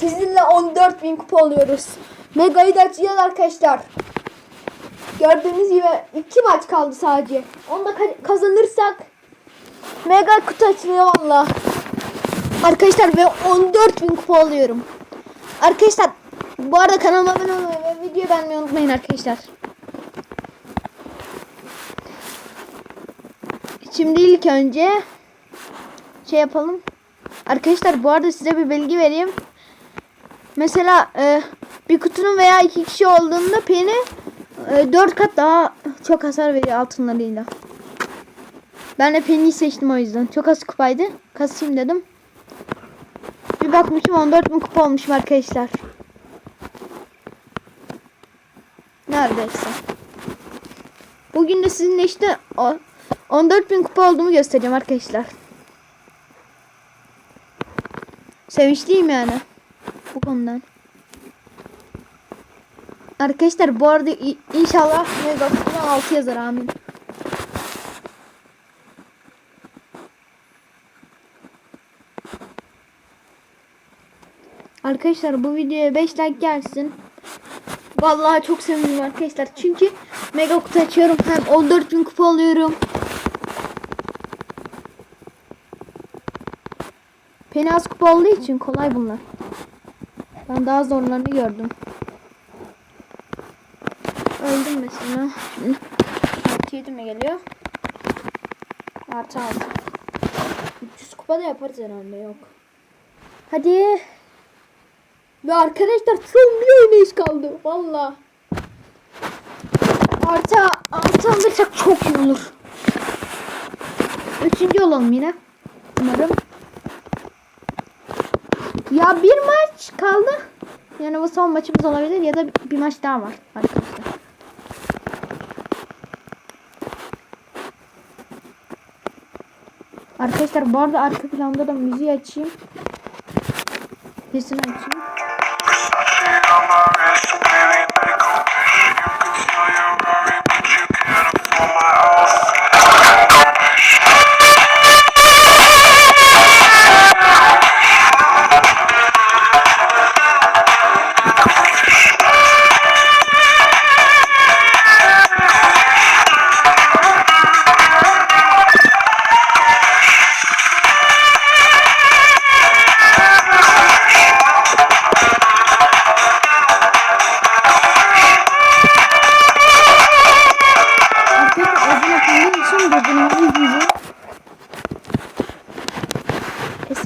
Sizinle 14.000 kupa oluyoruz. Mega'yı da açacağız arkadaşlar. Gördüğünüz gibi iki maç kaldı sadece. Onu da ka- kazanırsak Mega kutu açılıyor valla. Arkadaşlar ve 14.000 kupa alıyorum. Arkadaşlar bu arada kanalıma abone olmayı ve videoyu beğenmeyi unutmayın arkadaşlar. Şimdi ilk önce şey yapalım. Arkadaşlar bu arada size bir bilgi vereyim. Mesela e, bir kutunun veya iki kişi olduğunda peni e, 4 kat daha çok hasar veriyor altınlarıyla. Ben de Penny'i seçtim o yüzden. Çok az kupaydı. Kasayım dedim. Bir bakmışım 14 bin kupa olmuşum arkadaşlar. Neredeyse. Bugün de sizinle işte o 14 bin kupa olduğumu göstereceğim arkadaşlar. Sevinçliyim yani. Bu konudan. Arkadaşlar bu arada inşallah Megakutu'na 6 yazar amin. Arkadaşlar bu videoya 5 like gelsin. Vallahi çok sevinirim arkadaşlar. Çünkü mega kutu açıyorum. Hem 14.000 kupa alıyorum. Peni az kupa olduğu için kolay bunlar. Ben daha zorlarını gördüm. Öldüm mesela. Şimdi artı 7 mi geliyor? Artı 6. 300 kupa da yaparız herhalde yok. Hadi. Ve arkadaşlar son bir oynayış kaldı. Valla. Artı, artı alırsak çok iyi olur. Üçüncü olalım yine. Umarım. Ya bir maç kaldı. Yani bu son maçımız olabilir ya da bir maç daha var arkadaşlar. Arkadaşlar bu arada arka planda da müziği açayım. Sesini açayım.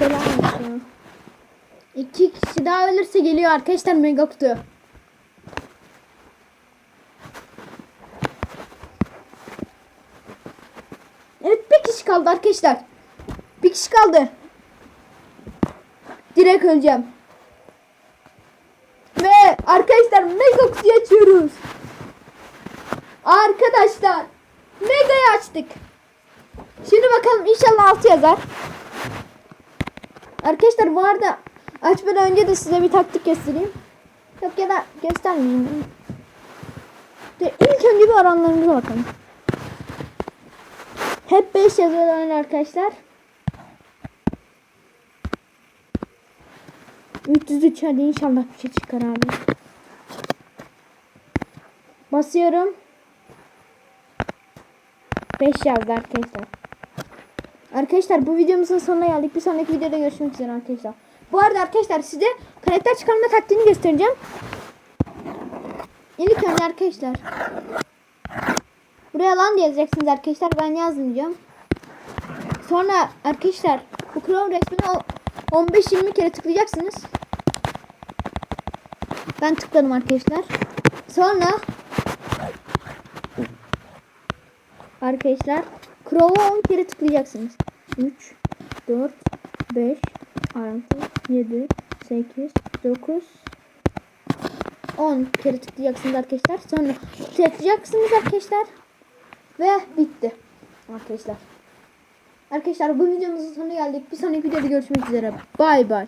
Selam olsun. İki kişi daha ölürse geliyor arkadaşlar mega kutu. Evet bir kişi kaldı arkadaşlar. Bir kişi kaldı. Direkt öleceğim. Ve arkadaşlar mega kutuyu açıyoruz. Arkadaşlar Mega'yı açtık. Şimdi bakalım inşallah 6 yazar. Arkadaşlar bu arada açmadan önce de size bir taktik göstereyim. Yok ya da göstermeyeyim. De ilk önce bir oranlarımıza bakalım. Hep 5 yazıyor oyun arkadaşlar. 303 hadi inşallah bir şey çıkar abi. Basıyorum. 5 yazdı arkadaşlar. Arkadaşlar bu videomuzun sonuna geldik. Bir sonraki videoda görüşmek üzere arkadaşlar. Bu arada arkadaşlar size karakter çıkarma taktiğini göstereceğim. İlk önce arkadaşlar. Buraya lan yazacaksınız arkadaşlar. Ben yazmayacağım. Sonra arkadaşlar bu Chrome resmine o- 15-20 kere tıklayacaksınız. Ben tıkladım arkadaşlar. Sonra Arkadaşlar Crow'a 10 kere tıklayacaksınız. 3, 4, 5, 6, 7, 8, 9, 10 kere tıklayacaksınız arkadaşlar. Sonra tıklayacaksınız arkadaşlar. Ve bitti. Arkadaşlar. Arkadaşlar bu videomuzun sonuna geldik. Bir sonraki videoda görüşmek üzere. Bay bay.